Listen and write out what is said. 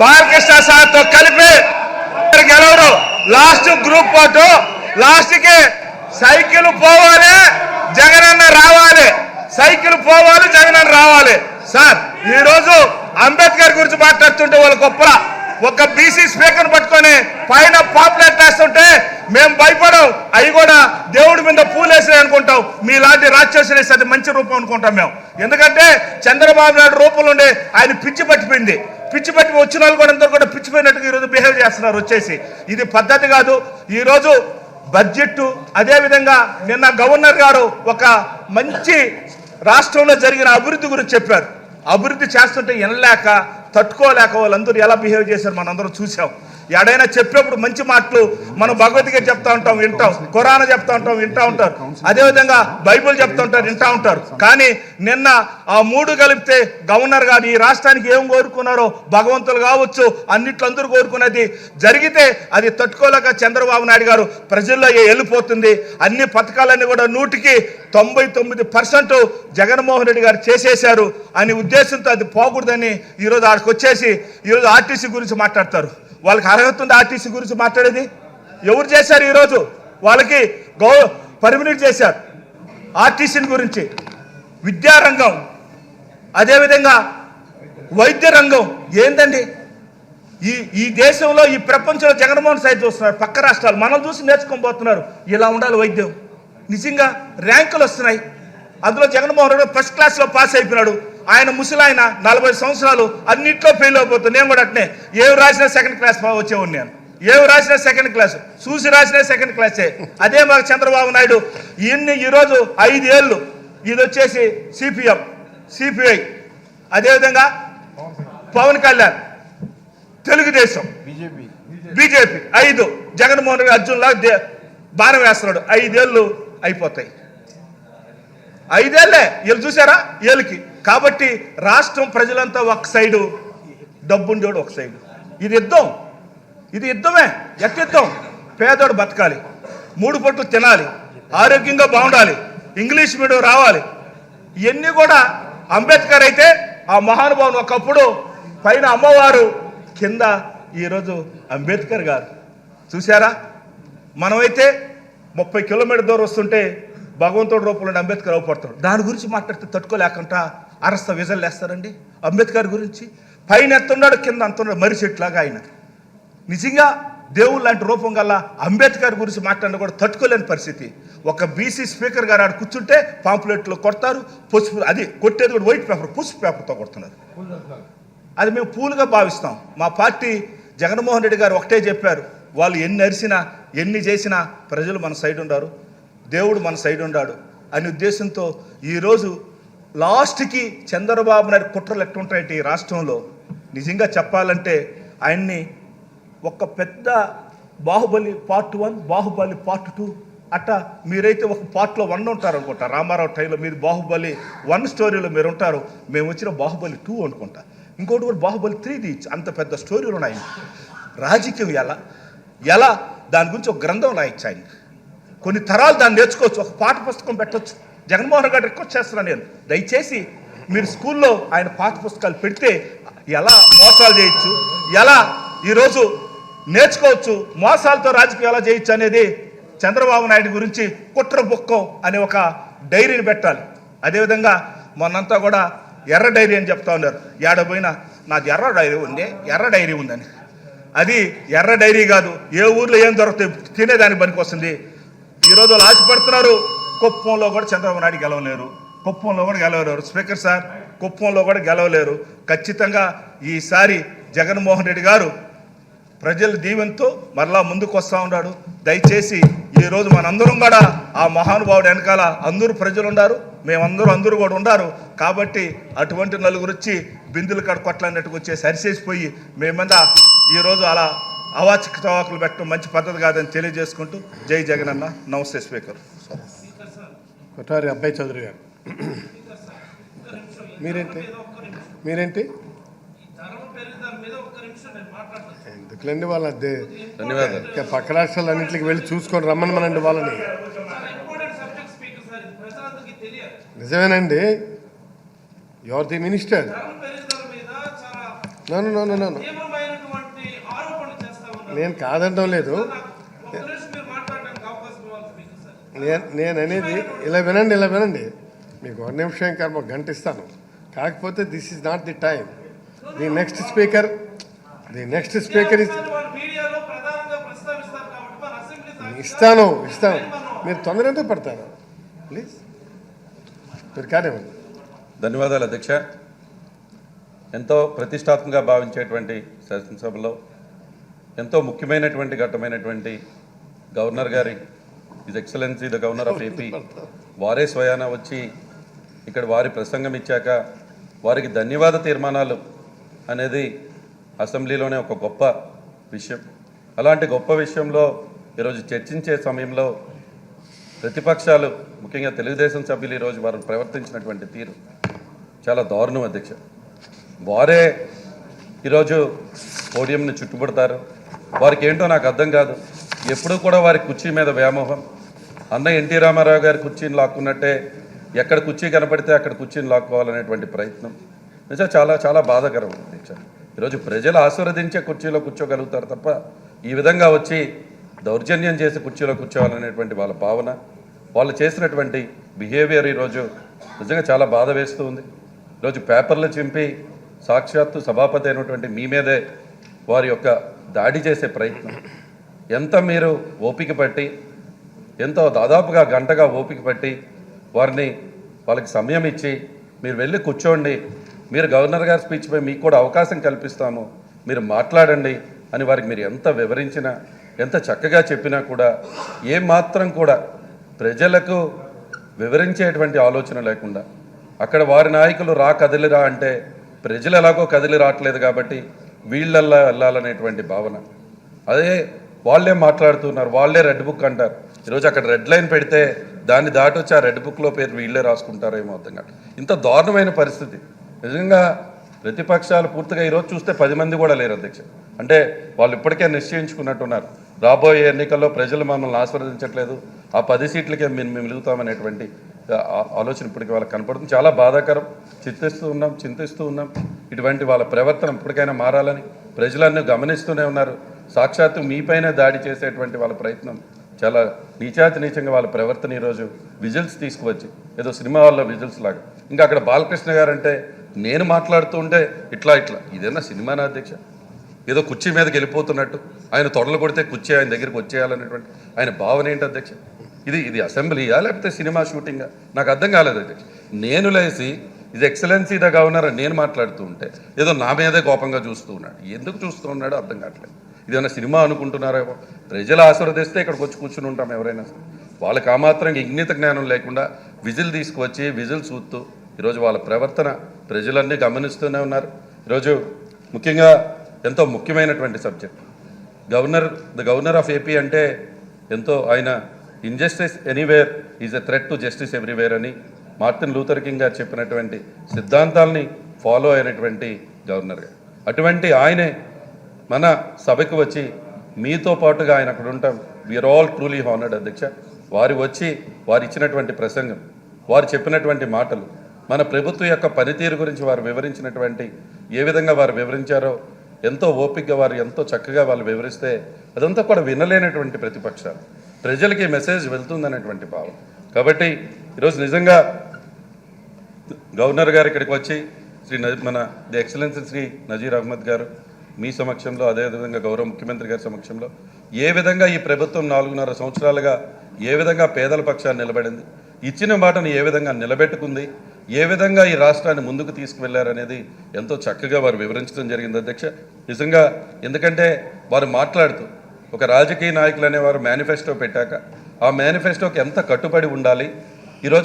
బాలకృష్ణ సార్తో కలిపి గెలవరు లాస్ట్ గ్రూప్ ఫోటో లాస్ట్కి సైకిల్ పోవాలి జగనన్న రావాలి. సైకిల్ పోవాలి జగనన్న రావాలి. సార్ ఈ రోజు అంబేద్కర్ గురించి మాట్లాడుతుంటే వాళ్ళ గొప్ప ఒక బీసీ స్పీకర్ పట్టుకొని పైన పాప వేస్తుంటే మేము భయపడం అవి కూడా దేవుడి మీద పూలేసినాయి అనుకుంటాం మీలాంటి లాంటి వేసి అది మంచి రూపం అనుకుంటాం మేము. ఎందుకంటే చంద్రబాబు నాయుడు రూపంలో ఉండే ఆయన పిచ్చి పట్టిపోయింది. పిచ్చి పట్టి వచ్చిన వాళ్ళు కూడా అందరూ కూడా పిచ్చిపోయినట్టుగా ఈరోజు బిహేవ్ చేస్తున్నారు వచ్చేసి. ఇది పద్ధతి కాదు. ఈరోజు బడ్జెట్ అదేవిధంగా నిన్న గవర్నర్ గారు ఒక మంచి రాష్ట్రంలో జరిగిన అభివృద్ధి గురించి చెప్పారు. అభివృద్ధి చేస్తుంటే వినలేక తట్టుకోలేక వాళ్ళందరూ ఎలా బిహేవ్ చేశారు మనందరం చూసాం. ఎడైనా చెప్పేప్పుడు మంచి మాటలు మనం భగవద్గీత చెప్తా ఉంటాం వింటాం ఖురాన్ చెప్తా ఉంటాం వింటా ఉంటారు. అదేవిధంగా బైబిల్ చెప్తా ఉంటారు వింటా ఉంటారు. కానీ నిన్న ఆ మూడు కలిపితే గవర్నర్ గారు ఈ రాష్ట్రానికి ఏం కోరుకున్నారో భగవంతులు కావచ్చు అన్నిట్లో అందరూ కోరుకున్నది జరిగితే అది తట్టుకోలేక చంద్రబాబు నాయుడు గారు ప్రజల్లో వెళ్ళిపోతుంది అన్ని పథకాలన్నీ కూడా నూటికి తొంభై తొమ్మిది పర్సెంట్ జగన్మోహన్ రెడ్డి గారు చేసేశారు అనే ఉద్దేశంతో అది పోకూడదని ఈరోజు ఆడికి వచ్చేసి ఈరోజు ఆర్టీసీ గురించి మాట్లాడతారు. వాళ్ళకి అర్హత ఉంది ఆర్టీసీ గురించి మాట్లాడేది? ఎవరు చేశారు ఈరోజు? వాళ్ళకి గౌ పర్మినెంట్ చేశారు ఆర్టీసీని గురించి. విద్యారంగం. అదేవిధంగా వైద్య రంగం. ఏందండి? ఈ ఈ దేశంలో ఈ ప్రపంచంలో జగన్మోహన్ సైతం చూస్తున్నారు పక్క రాష్ట్రాలు. మనం చూసి నేర్చుకోబోతున్నారు ఇలా ఉండాలి వైద్యం. నిజంగా ర్యాంకులు వస్తున్నాయి. అందులో జగన్మోహన్ రెడ్డి ఫస్ట్ క్లాస్లో పాస్ అయిపోయినాడు. ఆయన ముసలాయన నలభై సంవత్సరాలు అన్నిట్లో ఫెయిల్ అయిపోతుంది నేను కూడా అట్నే. ఏవి రాసినా సెకండ్ క్లాస్ వచ్చేవాడిని నేను. ఏవి రాసినా సెకండ్ క్లాస్ చూసి రాసినా సెకండ్ క్లాసే అదే మాకు చంద్రబాబు నాయుడు. ఇన్ని ఈరోజు ఐదేళ్ళు. ఇది వచ్చేసి సిపిఎం సిపిఐ అదేవిధంగా పవన్ కళ్యాణ్. తెలుగుదేశం. బీజేపీ. ఐదు. జగన్మోహన్ రెడ్డి అర్జున్ లా బాణం వేస్తున్నాడు. ఐదేళ్ళు అయిపోతాయి. ఐదేళ్ళే వీళ్ళు చూసారా? వీళ్ళకి కాబట్టి రాష్ట్రం ప్రజలంతా ఒక సైడు డబ్బుండోడు ఒక సైడు. ఇది యుద్ధం. ఇది యుద్ధమే. ఎట్ యుద్ధం? పేదోడు బతకాలి. మూడు పొట్లు తినాలి. ఆరోగ్యంగా బాగుండాలి. ఇంగ్లీష్ మీడియం రావాలి. ఇవన్నీ కూడా అంబేద్కర్ అయితే ఆ మహానుభావుని ఒకప్పుడు పైన అమ్మవారు కింద ఈరోజు అంబేద్కర్ గారు. చూసారా మనమైతే ముప్పై కిలోమీటర్ దూరం వస్తుంటే భగవంతుడి రూపంలో అంబేద్కర్ అవపడతాడు. దాని గురించి మాట్లాడితే తట్టుకోలేకుండా అరస్త విజలు వేస్తారండి అంబేద్కర్ గురించి పైన ఎత్తున్నాడు కింద అంతున్నాడు మరి చెట్లాగా ఆయన. నిజంగా దేవుడు లాంటి రూపం గల అంబేద్కర్ గురించి మాట్లాడిన కూడా తట్టుకోలేని పరిస్థితి. ఒక బీసీ స్పీకర్ గారు ఆడ కూర్చుంటే పాంప్లెట్లు కొడతారు పసుపు అది కొట్టేది కూడా వైట్ పేపర్ పసుపు పేపర్తో కొడుతున్నారు. అది మేము పూలుగా భావిస్తాం. మా పార్టీ జగన్మోహన్ రెడ్డి గారు ఒకటే చెప్పారు వాళ్ళు ఎన్ని అరిసినా ఎన్ని చేసినా ప్రజలు మన సైడ్ ఉండారు దేవుడు మన సైడ్ ఉండాడు అనే ఉద్దేశంతో ఈరోజు లాస్ట్కి చంద్రబాబు నాయుడు కుట్రలు ఎట్టుంటాయంటే ఈ రాష్ట్రంలో? నిజంగా చెప్పాలంటే ఆయన్ని ఒక పెద్ద Baahubali part one Baahubali part two అట్ట మీరైతే ఒక పార్ట్లో వన్ ఉంటారు అనుకుంటా. రామారావు టైంలో మీరు బాహుబలి వన్ స్టోరీలో మీరు ఉంటారు. మేము వచ్చిన బాహుబలి టూ అనుకుంటా. ఇంకోటి కూడా బాహుబలి త్రీది అంత పెద్ద స్టోరీలు ఉన్నాయి. రాజకీయం ఎలా? ఎలా? దాని గురించి ఒక గ్రంథం రాయొచ్చు ఆయన కొన్ని తరాలు దాన్ని నేర్చుకోవచ్చు. ఒక పాఠ పుస్తకం పెట్టొచ్చు. జగన్మోహన్ గారు రిక్వెస్ట్ చేస్తున్నాను నేను. దయచేసి మీరు స్కూల్లో ఆయన పాఠ పుస్తకాలు పెడితే ఎలా మోసాలు చేయొచ్చు ఎలా ఈరోజు నేర్చుకోవచ్చు మోసాలతో రాజకీయం ఎలా చేయొచ్చు అనేది చంద్రబాబు నాయుడు గురించి కుట్ర బుక్కం అనే ఒక డైరీని పెట్టాలి. అదేవిధంగా మొన్నంతా కూడా ఎర్ర డైరీ అని చెప్తా ఉన్నారు. ఏడ పోయినా నాది ఎర్ర డైరీ ఉంది ఎర్ర డైరీ ఉందని. అది ఎర్ర డైరీ కాదు ఏ ఊర్లో ఏం దొరుకుతాయి తినేదానికి పనికి వస్తుంది ఈరోజు ఆశపడుతున్నారు కుప్పంలో కూడా చంద్రబాబు నాయుడు గెలవలేరు. కుప్పంలో కూడా గెలవలేరు. స్పీకర్ సార్ కుప్పంలో కూడా గెలవలేరు. ఖచ్చితంగా ఈసారి జగన్మోహన్ రెడ్డి గారు ప్రజల దీవెనతో మరలా ముందుకు వస్తూ ఉన్నాడు. దయచేసి ఈరోజు మనందరం కూడా ఆ మహానుభావుడు వెనకాల అందరూ ప్రజలు ఉన్నారు మేమందరూ అందరూ కూడా ఉన్నారు కాబట్టి అటువంటి నలుగురు వచ్చి బిందులు కాడ కొట్లాడినట్టుకు వచ్చేసి అరిసేసిపోయి మేమంద ఈరోజు అలా అవాచక తవాకులు పెట్టడం మంచి పద్ధతి కాదని తెలియజేసుకుంటూ జై జగన్ అన్న నమస్తే స్పీకర్. కొట్టారి అబ్బాయి చౌదరి గారు. మీరేంటి? మీరేంటి? ఎందుకులేండి వాళ్ళ ధన్యవాదాలు. ఇంకా పక్క రాష్ట్రాలన్నింటికి వెళ్ళి చూసుకొని రమ్మనమనండి వాళ్ళని. నిజమేనండి. Your the minister. నన్ను నన్ను నన్ను నేను కాదనడం లేదు ఒక్క నిమిషం మీరు మాట్లాడడానికి అవకాశం ఇవ్వాలి మీకు సార్ నేను అనేది ఇలా వినండి ఇలా వినండి. మీకు ఒక నిమిషం కర్మ గంట ఇస్తాను. కాకపోతే this is not the time the next speaker the next speaker ఇస్తాను ఇస్తాను. మీరు తొందర ఎందుకు పడతారు? ప్లీజ్ మీరు కానివ్వండి. ధన్యవాదాలు అధ్యక్ష. ఎంతో ప్రతిష్టాత్మకంగా భావించేటువంటి శాసనసభలో ఎంతో ముఖ్యమైనటువంటి ఘట్టమైనటువంటి గవర్నర్ గారి his excellency the governor of AP వారే స్వయాన వచ్చి ఇక్కడ వారి ప్రసంగం ఇచ్చాక వారికి ధన్యవాద తీర్మానాలు అనేది అసెంబ్లీలోనే ఒక గొప్ప విషయం. అలాంటి గొప్ప విషయంలో ఈరోజు చర్చించే సమయంలో ప్రతిపక్షాలు ముఖ్యంగా తెలుగుదేశం సభ్యులు ఈరోజు వారు ప్రవర్తించినటువంటి తీరు చాలా దారుణం అధ్యక్ష. వారే ఈరోజు పోడియంని చుట్టుపడతారు వారికి ఏంటో నాకు అర్థం కాదు. ఎప్పుడూ కూడా వారి కుర్చీ మీద వ్యామోహం. అన్న ఎన్టీ రామారావు గారి కుర్చీని లాక్కున్నట్టే ఎక్కడ కుర్చీ కనపడితే అక్కడ కుర్చీని లాక్కోవాలనేటువంటి ప్రయత్నం. నిజంగా చాలా చాలా బాధాకరం అధ్యక్ష ఈరోజు ప్రజలు ఆశీర్వదించే కుర్చీలో కూర్చోగలుగుతారు తప్ప ఈ విధంగా వచ్చి దౌర్జన్యం చేసి కుర్చీలో కూర్చోవాలనేటువంటి వాళ్ళ భావన వాళ్ళు చేసినటువంటి బిహేవియర్ ఈరోజు నిజంగా చాలా బాధ వేస్తూ ఉంది. ఈరోజు పేపర్లు చింపి సాక్షాత్తు సభాపతి అయినటువంటి మీ మీదే వారి యొక్క దాడి చేసే ప్రయత్నం. ఎంత మీరు ఓపిక పట్టి ఎంతో దాదాపుగా గంటగా ఓపిక పట్టి వారిని వాళ్ళకి సమయం ఇచ్చి మీరు వెళ్ళి కూర్చోండి. మీరు గవర్నర్ గారి స్పీచ్పై మీకు కూడా అవకాశం కల్పిస్తాము. మీరు మాట్లాడండి అని వారికి మీరు ఎంత వివరించినా ఎంత చక్కగా చెప్పినా కూడా ఏ మాత్రం కూడా ప్రజలకు వివరించేటువంటి ఆలోచన లేకుండా అక్కడ వారి నాయకులు రా కదిలిరా అంటే ప్రజలు ఎలాగో కదిలి రావట్లేదు కాబట్టి వీళ్ళల్లా వెళ్ళాలనేటువంటి భావన. అదే వాళ్ళే మాట్లాడుతున్నారు వాళ్ళే రెడ్ బుక్ అంటారు. ఈరోజు అక్కడ రెడ్ లైన్ పెడితే దాన్ని దాటి వచ్చి ఆ రెడ్ బుక్లో పేరు వీళ్ళే రాసుకుంటారేమో అర్థం కాదు ఇంత దారుణమైన పరిస్థితి. నిజంగా ప్రతిపక్షాలు పూర్తిగా ఈరోజు చూస్తే పది మంది కూడా లేరు అధ్యక్ష. అంటే వాళ్ళు ఇప్పటికే నిశ్చయించుకున్నట్టున్నారు. రాబోయే ఎన్నికల్లో ప్రజలు మమ్మల్ని ఆస్వాదించట్లేదు ఆ పది సీట్లకే మేము మేము మిగులుతామనేటువంటి ఆ- ఆలోచన ఇప్పటికీ వాళ్ళకి కనపడుతుంది. చాలా బాధాకరం. చింతిస్తూ ఉన్నాం చింతిస్తూ ఉన్నాం. ఇటువంటి వాళ్ళ ప్రవర్తన ఇప్పటికైనా మారాలని ప్రజలన్నీ గమనిస్తూనే ఉన్నారు. సాక్షాత్తు మీపైన దాడి చేసేటువంటి వాళ్ళ ప్రయత్నం చాలా నీచాతి నీచంగా వాళ్ళ ప్రవర్తన ఈరోజు విజిల్స్ తీసుకువచ్చి ఏదో సినిమా వాళ్ళ విజిల్స్ లాగా. ఇంకా అక్కడ బాలకృష్ణ గారు అంటే నేను మాట్లాడుతూ ఉంటే ఇట్లా ఇట్లా. ఇదేనా సినిమానా అధ్యక్ష? ఏదో కుర్చీ మీదకి వెళ్ళిపోతున్నట్టు. ఆయన తొడలు కొడితే కుర్చీ ఆయన దగ్గరికి వచ్చేయాలనేటువంటి ఆయన భావన ఏంటి అధ్యక్ష? ఇది ఇది అసెంబ్లీయా లేకపోతే సినిమా షూటింగా? నాకు అర్థం కాలేదు అధ్యక్ష. నేను లేచి ఇది ఎక్సలెన్సీ ద గవర్నర్ అని నేను మాట్లాడుతూ ఉంటే ఏదో నా మీదే కోపంగా చూస్తూ ఉన్నాడు. ఎందుకు చూస్తూ ఉన్నాడో అర్థం కావట్లేదు. ఇదేమన్నా సినిమా అనుకుంటున్నారేమో ప్రజలు ఆశీర్వదిస్తే ఇక్కడికి వచ్చి కూర్చుని ఉంటాం ఎవరైనా సరే. వాళ్ళకి ఆ మాత్రం ఇంగిత జ్ఞానం లేకుండా విజిల్ తీసుకువచ్చి విజిల్ చూస్తూ ఈరోజు వాళ్ళ ప్రవర్తన ప్రజలన్నీ గమనిస్తూనే ఉన్నారు. ఈరోజు ముఖ్యంగా ఎంతో ముఖ్యమైనటువంటి subject. Governor the governor of AP అంటే ఎంతో ఆయన injustice anywhere is a threat to justice everywhere అని మార్టిన్ లూథర్ కింగ్ గారు చెప్పినటువంటి సిద్ధాంతాల్ని ఫాలో అయినటువంటి గవర్నర్ గారు. అటువంటి ఆయనే మన సభకు వచ్చి మీతో పాటుగా ఆయన అక్కడ ఉంటాం. వీఆర్ ఆల్ ట్రూలీ హానర్డ్ అధ్యక్ష. వారు వచ్చి వారు ఇచ్చినటువంటి ప్రసంగం వారు చెప్పినటువంటి మాటలు మన ప్రభుత్వం యొక్క పనితీరు గురించి వారు వివరించినటువంటి ఏ విధంగా వారు వివరించారో ఎంతో ఓపికగా వారు ఎంతో చక్కగా వాళ్ళు వివరిస్తే అదంతా కూడా వినలేనటువంటి ప్రతిపక్షాలు. ప్రజలకి మెసేజ్ వెళ్తుందనేటువంటి భావం. కాబట్టి ఈరోజు నిజంగా గవర్నర్ గారు ఇక్కడికి వచ్చి శ్రీ న- మన ది ఎక్సలెన్స్ శ్రీ నజీర్ అహ్మద్ గారు మీ సమక్షంలో అదేవిధంగా గౌరవ ముఖ్యమంత్రి గారి సమక్షంలో ఏ విధంగా ఈ ప్రభుత్వం నాలుగున్నర సంవత్సరాలుగా ఏ విధంగా పేదల పక్షాన్ని నిలబడింది ఇచ్చిన మాటను ఏ విధంగా నిలబెట్టుకుంది ఏ విధంగా ఈ రాష్ట్రాన్ని ముందుకు తీసుకువెళ్ళారనేది ఎంతో చక్కగా వారు వివరించడం జరిగింది అధ్యక్ష. నిజంగా ఎందుకంటే వారు మాట్లాడుతూ ఒక రాజకీయ నాయకులు అనేవారు మేనిఫెస్టో పెట్టాక ఆ మేనిఫెస్టోకి ఎంత కట్టుబడి ఉండాలి ఈరోజు